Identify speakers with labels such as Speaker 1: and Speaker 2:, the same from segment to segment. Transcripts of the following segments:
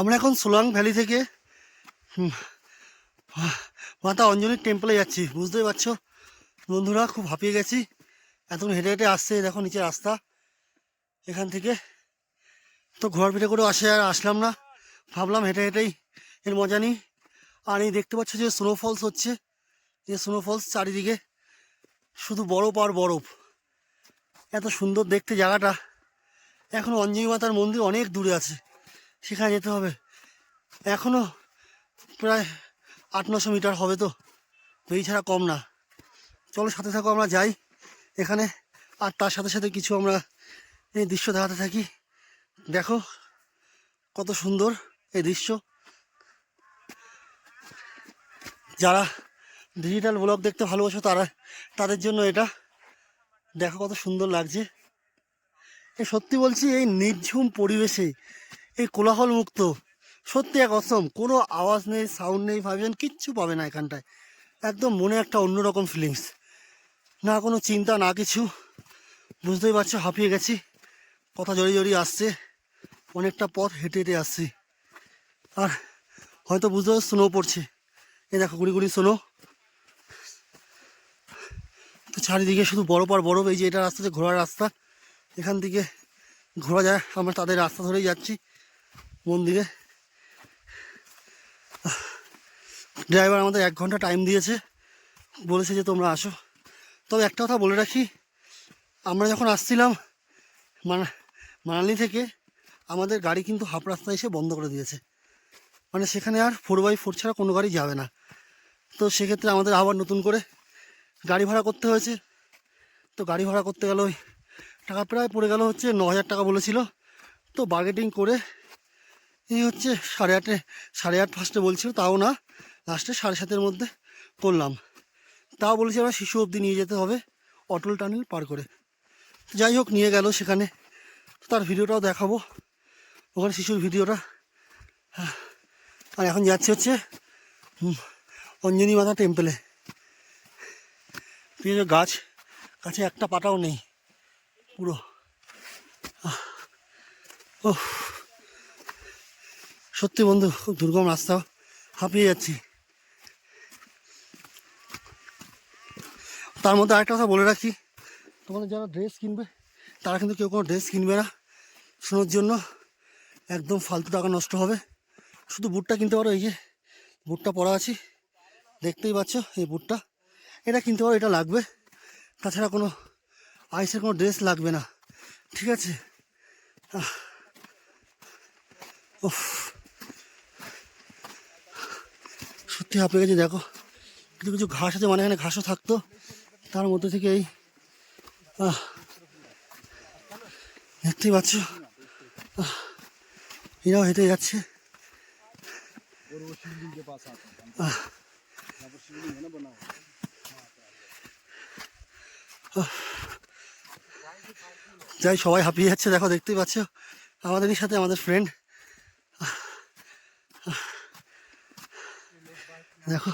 Speaker 1: আমরা এখন সোলাং ভ্যালি থেকে মাতা অঞ্জলির টেম্পলে যাচ্ছি, বুঝতেই পারছ? বন্ধুরা, খুব হাঁপিয়ে গেছি। এতক্ষণ হেঁটে হেঁটে আসছে দেখো নিচে রাস্তা, এখান থেকে। তো ঘোড়ার পিঠে করে আসে আর আসলাম না। ভাবলাম হেঁটে হেঁটেই এর মজা নিই। আর এই দেখতে পাচ্ছ যে স্নোফলস হচ্ছে, যে স্নোফলস চারিদিকে। শুধু বরফ আর বরফ। এত সুন্দর দেখতে জায়গাটা। এখন অঞ্জলি মাতার মন্দির অনেক দূরে আছে। সেখানে যেতে হবে। এখনও প্রায় আট, নশো মিটার হবে তো। এই ছাড়া কম না। চলো সাথে থাকো, আমরা যাই। এখানে আর তার সাথে সাথে কিছু আমরা এই দৃশ্য দেখাতে থাকি। দেখো কত সুন্দর এই দৃশ্য। যারা ডিজিটাল ব্লগ দেখতে ভালোবাসো, তারা, তাদের জন্য এটা। দেখো কত সুন্দর লাগছে। সত্যি বলছি, এই নির্ঝুম পরিবেশে এই কোলাহল মুক্ত সত্যি এক অসম, কোনো আওয়াজ নেই সাউন্ড নেই ভাবছেন কিচ্ছু পাবে না এখানটায়। একদম মনে একটা অন্যরকম ফিলিংস না কোনো চিন্তা, না কিছু। বুঝতেই পারছ, হাঁপিয়ে গেছি। কথা জড়িয়ে জড়িয়ে আসছে। অনেকটা পথ হেঁটে হেঁটে আসছি। আর হয়তো বুঝতে পারছ স্নো পড়ছে। এই দেখো, গুড়ি গুড়ি স্নো তো চারিদিকে শুধু বরফ আর বরফ, এই যে এটা রাস্তা যে ঘোরার রাস্তা। এখান থেকে ঘোরা যায়, আমরা তাদের রাস্তা ধরেই যাচ্ছি। মন্দিরে ড্রাইভার আমাদের এক ঘণ্টা টাইম দিয়েছে। বলেছে যে তোমরা আসো। তবে একটা কথা বলে রাখি, আমরা যখন আসছিলাম, মানা মানালি থেকে আমাদের গাড়ি কিন্তু হাফ রাস্তায় এসে বন্ধ করে দিয়েছে। মানে সেখানে আর ফোর বাই ফোর ছাড়া কোনো গাড়ি যাবে না। তো সেক্ষেত্রে আমাদের আবার নতুন করে গাড়ি ভাড়া করতে হয়েছে। তো গাড়ি ভাড়া করতে গেলে টাকা প্রায় পড়ে গেল হচ্ছে ন হাজার টাকা বলেছিল। তো বার্গেটিং করে এই হচ্ছে সাড়ে আটে, সাড়ে আট ফার্স্টে বলছিল, তাও না। লাস্টে সাড়ে সাতের মধ্যে করলাম। তাও বলেছি আমরা শিশু অবধি নিয়ে যেতে হবে, অটল টানেল পার করে। যাই হোক, নিয়ে গেল সেখানে। তার ভিডিওটাও দেখাবো। ওখানে শিশুর ভিডিওটা। হ্যাঁ। আর এখন যাচ্ছে হচ্ছে অঞ্জনী মাতা টেম্পলে গাছ গাছে একটা পাতাও নেই। পুরো। ও সত্যি বন্ধু, খুব দুর্গম রাস্তা। হাঁপিয়ে যাচ্ছি। তার মধ্যে আরেকটা কথা বলে রাখি। তোমাদের যারা ড্রেস কিনবে, তারা কিন্তু কেউ কোনো ড্রেস কিনবে না। শোনোর জন্য একদম ফালতু টাকা নষ্ট হবে। শুধু বুটটা কিনতে পারো, এই যে বুটটা পরা আছি। দেখতেই পাচ্ছ এই বুটটা। এটা কিনতে পারো, এটা লাগবে। তাছাড়া কোনো আইসের কোনো ড্রেস লাগবে না। ঠিক আছে। উফ। সত্যি হাঁপে গেছে দেখো। কিছু কিছু ঘাস আছে মানে এখানে ঘাসও থাকতো। তার মধ্যে থেকে এই দেখতেই পাচ্ছ। এরাও হেঁটে যাচ্ছে। যাই, সবাই হাঁপিয়ে যাচ্ছে, দেখো, দেখতেই পাচ্ছ। আমাদেরই সাথে আমাদের ফ্রেন্ড দেখো,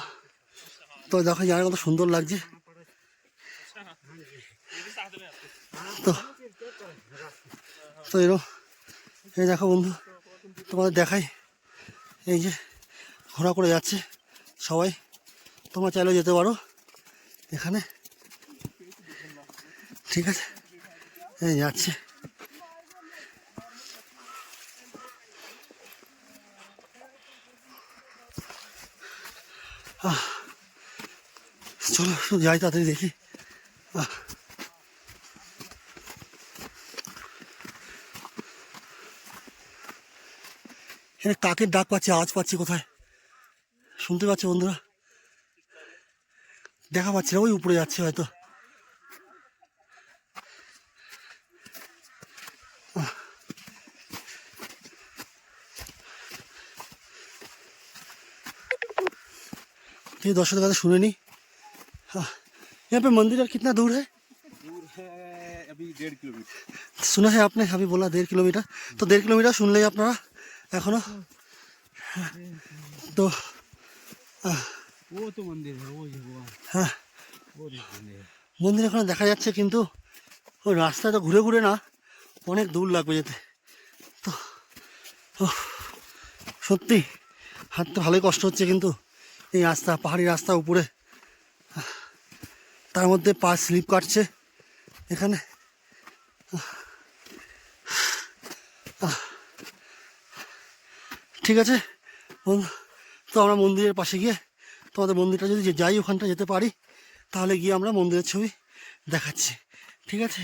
Speaker 1: তো দেখো জায়গা কত সুন্দর লাগছে। তো তো এরকম এই দেখো বন্ধু, তোমাদের দেখাই। এই যে, ঘোরা করে যাচ্ছে সবাই। তোমরা চাইলেও যেতে পারো এখানে। ঠিক আছে? এই যাচ্ছে। চলো, যাই তাড়াতাড়ি দেখি। এখানে কাকের ডাক পাচ্ছি, আওয়াজ পাচ্ছি কোথায়? শুনতে পাচ্ছি বন্ধুরা? দেখা পাচ্ছি না, ওই উপরে যাচ্ছে হয়তো। ये दर्शकों का सुने नहीं हाँ यहाँ पे मंदिर और कितना दूर है
Speaker 2: दूर है अभी डेढ़ किलोमीटर
Speaker 1: सुना है आपने अभी बोला डेढ़ किलोमीटर तो डेढ़ किलोमीटर শুনলে আপনারা এখনো তো
Speaker 2: वो तो मंदिर है वो ही वो
Speaker 1: হ্যাঁ
Speaker 2: वो मंदिर है
Speaker 1: মন্দির এখানে দেখা যাচ্ছে কিন্তু ওই রাস্তাটা ঘুরে ঘুরে না অনেক দূর লাগবে যেতে তো উফ, সত্যি হাঁটতে ভালোই কষ্ট হচ্ছে কিন্তু এই রাস্তা, পাহাড়ি রাস্তা উপরে। তার মধ্যে পা স্লিপ কাটছে এখানে। ঠিক আছে তো আমরা মন্দিরের পাশে গিয়ে তোমাদের মন্দিরটা যদি যাই ওখানটা যেতে পারি, তাহলে গিয়ে আমরা মন্দিরের ছবি দেখাচ্ছি। ঠিক আছে?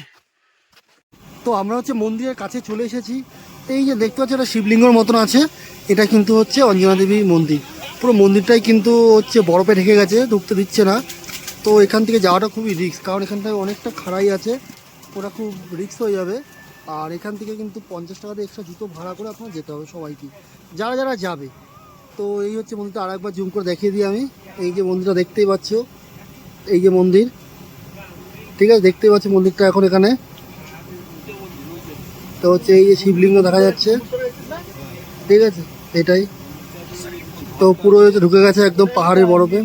Speaker 1: তো আমরা হচ্ছে মন্দিরের কাছে চলে এসেছি। এই যে দেখতে পাচ্ছি একটা শিবলিঙ্গর মতন আছে। এটা কিন্তু হচ্ছে অঞ্জনা দেবী মন্দির। পুরো মন্দিরটাই কিন্তু হচ্ছে বরফে ঢেকে গেছে, ঢুকতে দিচ্ছে না। তো এখান থেকে যাওয়াটা খুবই রিস্ক কারণ এখানটায় অনেকটা খাড়াই আছে ওটা খুব রিস্ক হয়ে যাবে। আর এখান থেকে কিন্তু পঞ্চাশ টাকা দিয়ে এক্সট্রা জুতো ভাড়া করে আপনার যেতে হবে সবাইকে, যারা যারা যাবে। তো এই হচ্ছে মন্দিরটা আর একবার জুম করে দেখিয়ে দিই আমি। এই যে মন্দিরটা দেখতেই পাচ্ছ, এই যে মন্দির। ঠিক আছে, দেখতেই পাচ্ছ মন্দিরটা এখন এখানে। তো হচ্ছে এই যে শিবলিঙ্গ দেখা যাচ্ছে। ঠিক আছে, এটাই। তো পুরো ঢুকে গেছে একদম পাহাড়ের বরফে।